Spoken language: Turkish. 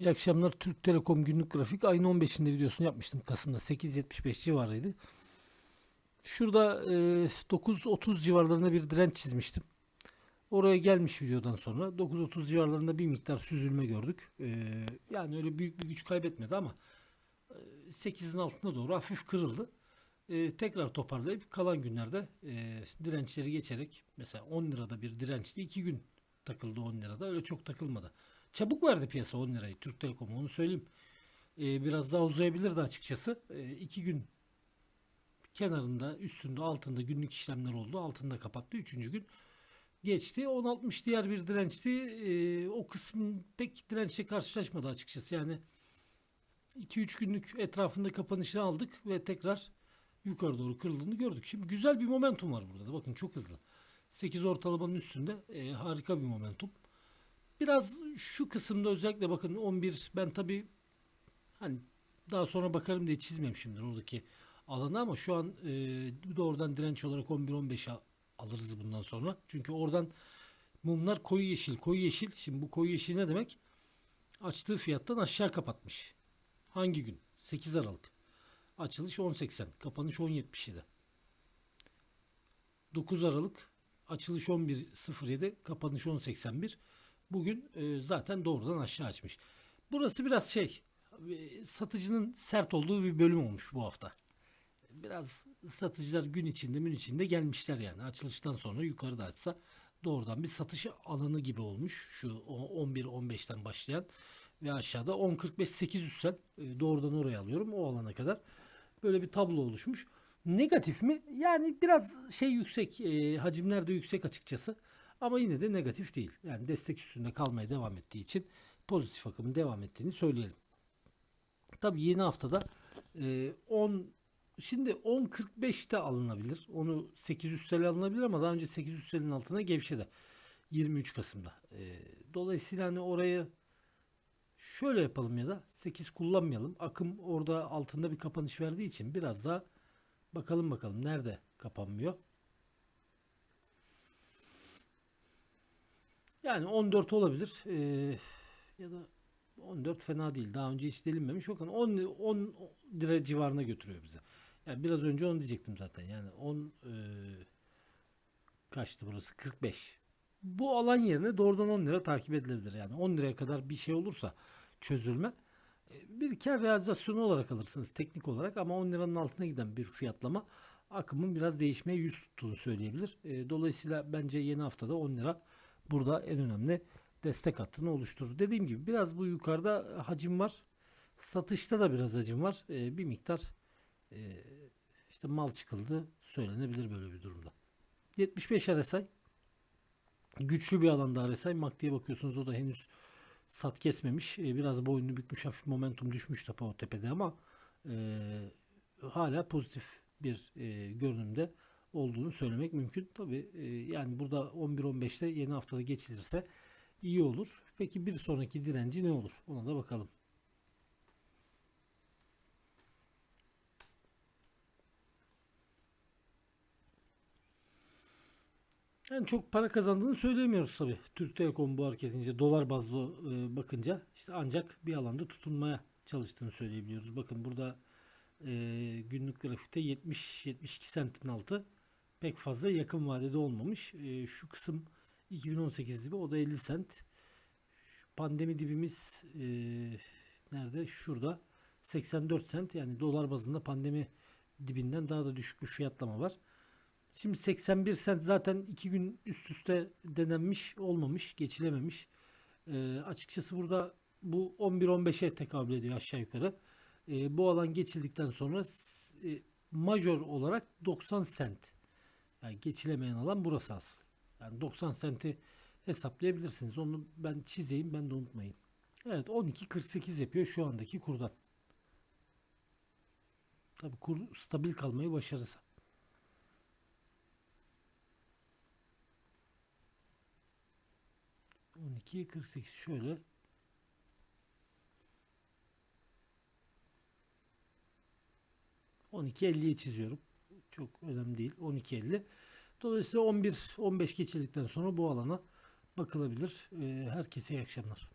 İyi akşamlar. Türk Telekom günlük grafik ayın 15'inde videosunu yapmıştım. Kasım'da 8.75 civarıydı. Şurada e, 9.30 civarlarında bir direnç çizmiştim. Oraya gelmiş videodan sonra 9.30 civarlarında bir miktar süzülme gördük. E, yani öyle büyük bir güç kaybetmedi ama e, 8'in altına doğru hafif kırıldı. E, tekrar toparlayıp kalan günlerde e, dirençleri geçerek mesela 10 lirada bir dirençti 2 gün takıldı 10 lirada öyle çok takılmadı. Çabuk verdi piyasa 10 lirayı Türk Telekom onu söyleyeyim. E, biraz daha uzayabilirdi açıkçası. 2 gün kenarında, üstünde, altında günlük işlemler oldu. Altında kapattı. Üçüncü gün geçti. 10.60 diğer bir dirençti. E, o kısım pek dirençle karşılaşmadı açıkçası. Yani 2-3 günlük etrafında kapanışı aldık ve tekrar yukarı doğru kırıldığını gördük. Şimdi güzel bir momentum var burada da. Bakın çok hızlı. 8 ortalamanın üstünde e, harika bir momentum. Biraz şu kısımda özellikle bakın 11 ben tabi hani daha sonra bakarım diye çizmemişimdir oradaki alanı ama şu an e, doğrudan direnç olarak 11-15'e alırız bundan sonra. Çünkü oradan mumlar koyu yeşil koyu yeşil. Şimdi bu koyu yeşil ne demek? Açtığı fiyattan aşağı kapatmış. Hangi gün? 8 Aralık. Açılış 10.80. Kapanış 10.77. 9 Aralık. Açılış 11.07. Kapanış 10.81. Bugün e, zaten doğrudan aşağı açmış. Burası biraz şey e, satıcının sert olduğu bir bölüm olmuş bu hafta. Biraz satıcılar gün içinde gün içinde gelmişler yani. Açılıştan sonra yukarıda açsa doğrudan bir satış alanı gibi olmuş. Şu 11-15'ten başlayan ve aşağıda 10.45-800 sen e, doğrudan oraya alıyorum o alana kadar. Böyle bir tablo oluşmuş. Negatif mi? Yani biraz şey yüksek, e, hacimler de yüksek açıkçası. Ama yine de negatif değil. Yani destek üstünde kalmaya devam ettiği için pozitif akımın devam ettiğini söyleyelim. Tabii yeni haftada e, 10 şimdi 10.45'te alınabilir. Onu 800 TL alınabilir ama daha önce 800 TL'nin altına gevşedi. 23 Kasım'da. E, dolayısıyla hani orayı şöyle yapalım ya da 8 kullanmayalım. Akım orada altında bir kapanış verdiği için biraz daha bakalım bakalım nerede kapanmıyor. Yani 14 olabilir. Ee, ya da 14 fena değil. Daha önce hiç delinmemiş. Bakın 10, 10 lira civarına götürüyor bize. Yani biraz önce onu diyecektim zaten. Yani 10 e, kaçtı burası? 45. Bu alan yerine doğrudan 10 lira takip edilebilir. Yani 10 liraya kadar bir şey olursa çözülme e, bir kar realizasyonu olarak alırsınız teknik olarak ama 10 liranın altına giden bir fiyatlama akımın biraz değişmeye yüz tuttuğunu söyleyebilir. E, dolayısıyla bence yeni haftada 10 lira burada en önemli destek hattını oluşturur. Dediğim gibi biraz bu yukarıda hacim var. Satışta da biraz hacim var. E, bir miktar e, işte mal çıkıldı söylenebilir böyle bir durumda. 75 RSI güçlü bir alanda RSI. MACD'ye bakıyorsunuz o da henüz sat kesmemiş. E, biraz boynunu bükmüş hafif momentum düşmüş tapa o tepede ama e, hala pozitif bir e, görünümde olduğunu söylemek mümkün. Tabi e, yani burada 11-15'te yeni haftada geçilirse iyi olur. Peki bir sonraki direnci ne olur? Ona da bakalım. Yani çok para kazandığını söyleyemiyoruz tabi. Türk Telekom bu hareketince dolar bazlı e, bakınca işte ancak bir alanda tutunmaya çalıştığını söyleyebiliyoruz. Bakın burada e, günlük grafikte 70-72 sentin altı pek fazla yakın vadede olmamış. E, şu kısım 2018 dibi o da 50 sent. Şu pandemi dibimiz e, nerede? Şurada 84 sent yani dolar bazında pandemi dibinden daha da düşük bir fiyatlama var. Şimdi 81 sent zaten iki gün üst üste denenmiş olmamış geçilememiş. E, açıkçası burada bu 11-15'e tekabül ediyor aşağı yukarı. E, bu alan geçildikten sonra e, major olarak 90 sent yani geçilemeyen alan burası asıl. Yani 90 senti hesaplayabilirsiniz. Onu ben çizeyim ben de unutmayın. Evet 12.48 yapıyor şu andaki kurdan. Tabi kur stabil kalmayı başarırsa. On iki kırk sekiz şöyle on iki elliye çiziyorum. Çok önemli değil. 12.50. Dolayısıyla 11-15 geçildikten sonra bu alana bakılabilir. Herkese iyi akşamlar.